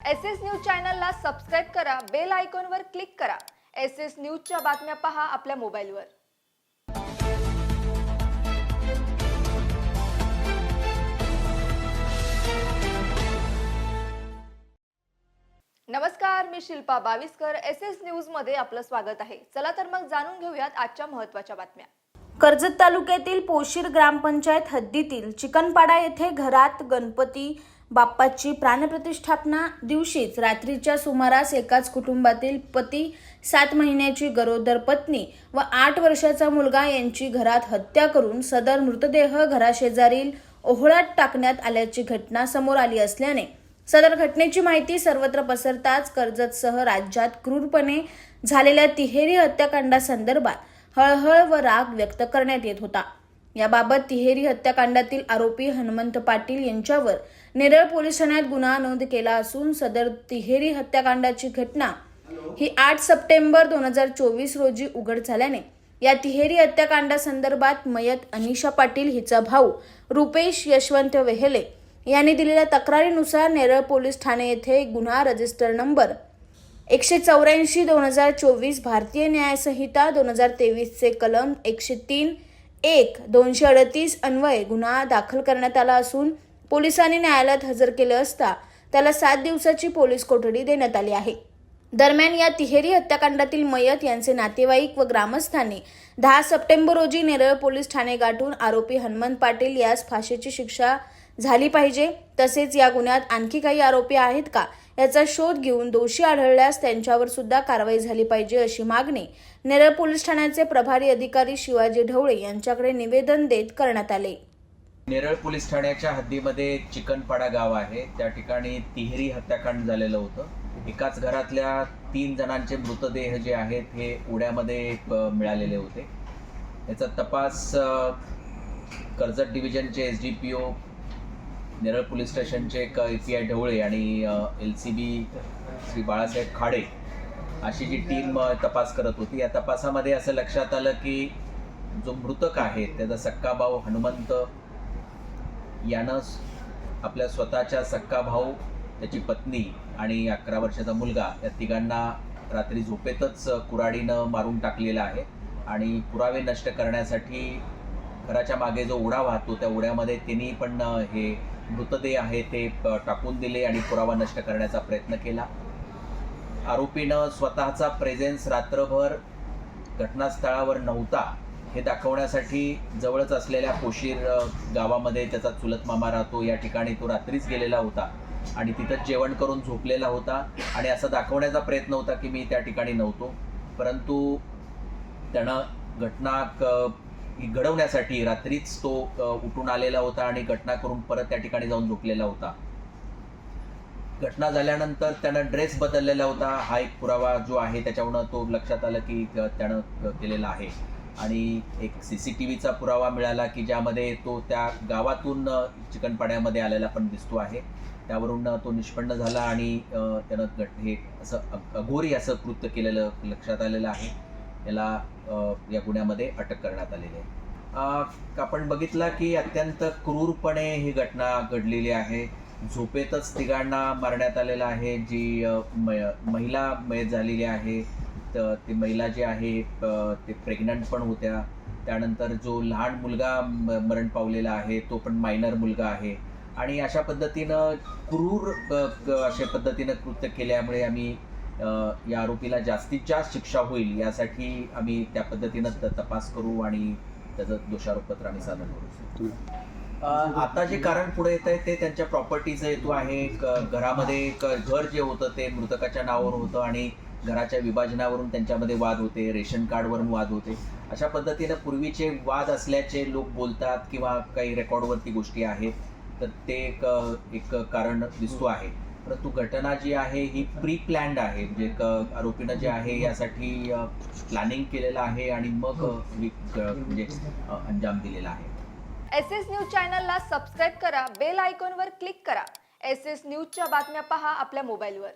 S S news चॅनलला subscribe करा bell आयकॉनवर क्लिक करा. एस एस न्यूजच्या बातम्या पहा आपल्या मोबाईलवर. नमस्कार मी शिल्पा बावीसकर. एस एस न्यूजमध्ये आपलं स्वागत आहे. चला तर मग जाणून घेऊयात आजच्या महत्त्वाच्या बातम्या. कर्जत तालुक्यातील पोशीर ग्रामपंचायत हद्दीतील चिकनपाडा येथे घरात गणपती बाप्पाची प्राणप्रतिष्ठापना दिवशीच रात्रीच्या सुमारास एकाच कुटुंबातील पती सात महिन्याची गरोदर पत्नी व आठ वर्षाचा मुलगा यांची घरात हत्या करून सदर मृतदेह घराशेजारील ओहळात टाकण्यात आल्याची घटना समोर आली असल्याने सदर घटनेची माहिती सर्वत्र पसरताच कर्जतसह राज्यात क्रूरपणे झालेल्या तिहेरी हत्याकांडासंदर्भात हळहळ व राग व्यक्त करण्यात येत होता. याबाबत तिहेरी हत्याकांडातील आरोपी हनुमंत पाटील यांच्यावर नेरळ पोलीस ठाण्यात गुन्हा नोंद केला असून सदर तिहेरी हत्याकांडाची घटना ही आठ सप्टेंबर दोन हजार चोवीस रोजी उघड झाल्याने या तिहेरी हत्याकांडासंदर्भात मयत अनिशा पाटील हिचा भाऊ रुपेश यशवंत वेहेले यांनी दिलेल्या तक्रारीनुसार नेरळ पोलीस ठाणे येथे गुन्हा रजिस्टर नंबर एकशे चौऱ्याऐंशी दोन हजार चोवीस भारतीय न्यायसंहिता दोन हजार तेवीसचे कलम एकशे तीन एक दोनशे अडतीस अन्वये गुन्हा दाखल करण्यात आला असून पोलिसांनी न्यायालयात हजर केले असता त्याला सात दिवसाची पोलीस कोठडी देण्यात आली आहे. दरम्यान या तिहेरी हत्याकांडातील मयत यांचे नातेवाईक व ग्रामस्थांनी दहा सप्टेंबर रोजी नेरळ पोलीस ठाणे गाठून आरोपी हनुमंत पाटील यास फाशीची शिक्षा झाली पाहिजे. तसेच या गुन्ह्यात आणखी काही आरोपी आहेत का? याचा शोध घेऊन दोषी आढळल्यास त्यांच्यावर सुद्धा कारवाई झाली पाहिजे अशी मागणी नेरळ पोलीस ठाण्याचे प्रभारी अधिकारी शिवाजी ढवळे यांच्याकडे निवेदन देत करण्यात आले. नेरळ पोलीस ठाण्याच्या हद्दीमध्ये चिकनपाडा गाव आहे. त्या ठिकाणी तिहेरी हत्याकांड झालेलं होतं. एकाच घरातल्या तीन जणांचे मृतदेह जे आहेत हे उड्यामध्ये मिळालेले होते. याचा तपास Karjat डिव्हिजनचे S D P O Neral police स्टेशनचे एक ए पी आय ढवळे आणि L C B Shri Balasaheb Khade अशी जी टीम तपास करत होती या तपासामध्ये असं लक्षात आलं की जो मृतक आहे त्याचा सक्का भाऊ हनुमंत यानं आपल्या स्वतःच्या सक्का भाऊ त्याची पत्नी आणि अकरा वर्षाचा मुलगा या तिघांना रात्री झोपेतच कुराडीनं मारून टाकलेला आहे आणि पुरावे नष्ट करण्यासाठी घराच्या मागे जो उडा वाहतो त्या उड्यामध्ये त्यांनी पण हे मृतदेह आहे ते टाकून दिले आणि पुरावा नष्ट करण्याचा प्रयत्न केला. आरोपीनं स्वतःचा प्रेझेन्स रात्रभर घटनास्थळावर नव्हता हे दाखवण्यासाठी जवळच असलेल्या पोशीर गावामध्ये त्याचा चुलत मामा राहतो. या ठिकाणी तो रात्रीच गेलेला होता आणि तिथंच जेवण करून झोपलेला होता आणि असं दाखवण्याचा प्रयत्न होता की मी त्या ठिकाणी नव्हतो. परंतु त्यानं घटना क- घडवण्यासाठी रात्रीच तो उठून आलेला होता आणि घटना करून परत त्या ठिकाणी जाऊन झोपलेला होता. घटना झाल्यानंतर त्यानं ड्रेस बदललेला होता. हा एक पुरावा जो आहे त्याच्यावरनं तो लक्षात आलं की त्यानं केलेला आहे. आणि एक सी सी टी व्हीचा पुरावा मिळाला की ज्यामध्ये तो त्या गावातून चिकनपाड्यामध्ये आलेला पण दिसतो आहे. त्यावरून तो निष्पन्न झाला आणि त्यानं घट हे असं अघोरी असं कृत्य केलेलं लक्षात आलेलं आहे. याला या गुन्ह्यामध्ये अटक करण्यात आलेली आहे. आपण बघितलं की अत्यंत क्रूरपणे ही घटना घडलेली आहे. झोपेतच तिघांना मारण्यात आलेलं आहे. जी म- महिला मयत झालेली आहे तर ती महिला जी आहे ते प्रेग्नंट पण होत्या. त्यानंतर जो लहान मुलगा म- मरण पावलेला आहे तो पण मायनर मुलगा आहे. आणि अशा पद्धतीनं क्रूर अशा पद्धतीनं कृत्य केल्यामुळे आम्ही या आरोपीला जास्तीत जास्त शिक्षा होईल यासाठी आम्ही त्या पद्धतीनं तपास करू आणि त्याचं दोषारोपपत्र आम्ही सादर करू. आता जे कारण पुढे येत आहे ते त्यांच्या प्रॉपर्टीचा हेतू आहे. क- घरामध्ये एक घर जे होतं ते मृतकाच्या नावावर होतं आणि घराच्या विभाजनावरून त्यांच्यामध्ये वाद होते रेशन कार्डवरून वाद होते. अशा पद्धतीनं पूर्वीचे वाद असल्याचे लोक बोलतात किंवा काही रेकॉर्डवरती गोष्टी आहेत. तर ते एक एक कारण दिसतो आहे. परंतु घटना जी आहे ही प्री प्लॅन्ड आहे. म्हणजे आरोपीनं जे आहे यासाठी प्लॅनिंग केलेलं आहे आणि मग म्हणजे अंजाम दिलेला आहे. एस एस न्यूज चॅनलला सबस्क्राईब करा बेल आयकॉनवर क्लिक करा. एस एस न्यूजच्या बातम्या पहा आपल्या मोबाईलवर.